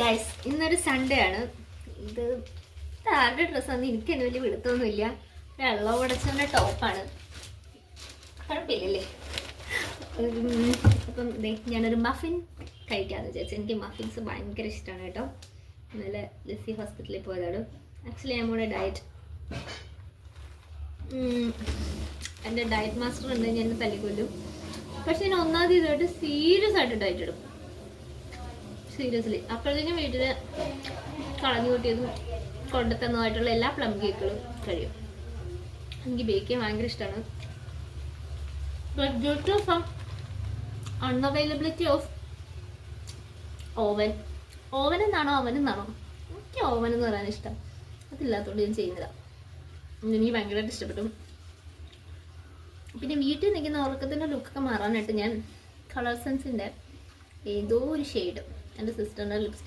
Guys ഇന്നൊരു Sunday ആണ്. ഇത് ആരുടെ ഡ്രസ്സാന്ന് എനിക്ക് എന്നെ വലിയ വെളുത്തൊന്നുമില്ല വെള്ളം ഉടച്ചതിന്റെ ടോപ്പാണ് കുഴപ്പമില്ലല്ലേ? അപ്പം ഞാനൊരു മഫിൻ കഴിക്കാമെന്ന് വിചാരിച്ചു. എനിക്ക് മഫിൻസ് ഭയങ്കര ഇഷ്ടമാണ് കേട്ടോ. ഇന്നലെ ലിസി ഹോസ്പിറ്റലിൽ പോയതാണ് ആക്ച്വലി നമ്മുടെ ഡയറ്റ് എന്റെ ഡയറ്റ് മാസ്റ്റർ ഉണ്ട് ഞാൻ തല്ലിക്കൊല്ലും. പക്ഷെ ഞാൻ ഒന്നാമത് ഇതായിട്ട് സീരിയസ് ആയിട്ട് ഡയറ്റ് എടുക്കും. സീരിയസ്ലി അപ്പോഴത്തേക്കും വീട്ടിൽ കളഞ്ഞു കൂട്ടിയതും കൊണ്ടുത്തന്നതായിട്ടുള്ള എല്ലാ പ്ലം കേക്കുകളും കഴിയും. എനിക്ക് ബേക്ക് ചെയ്യാൻ ഭയങ്കര ഇഷ്ടമാണ് അൺഅവൈലബിലിറ്റി ഓഫ് ഓവൻ ഓവൻ എന്നാണോ അവൻ എന്നാണോ? എനിക്ക് ഓവൻ എന്ന് പറയാൻ ഇഷ്ടം. അതില്ലാത്തതുകൊണ്ട് ഞാൻ ചെയ്യുന്നില്ല. എനിക്ക് ഭയങ്കരമായിട്ട് ഇഷ്ടപ്പെട്ടു. പിന്നെ വീട്ടിൽ നിൽക്കുന്ന ഉറക്കത്തിന്റെ ലുക്കൊക്കെ മാറാനായിട്ട് ഞാൻ കളർ സെൻസിന്റെ ഏതോ ഒരു ഷെയ്ഡ് എന്റെ സിസ്റ്ററിന്റെ ലിപ്സ്റ്റിക്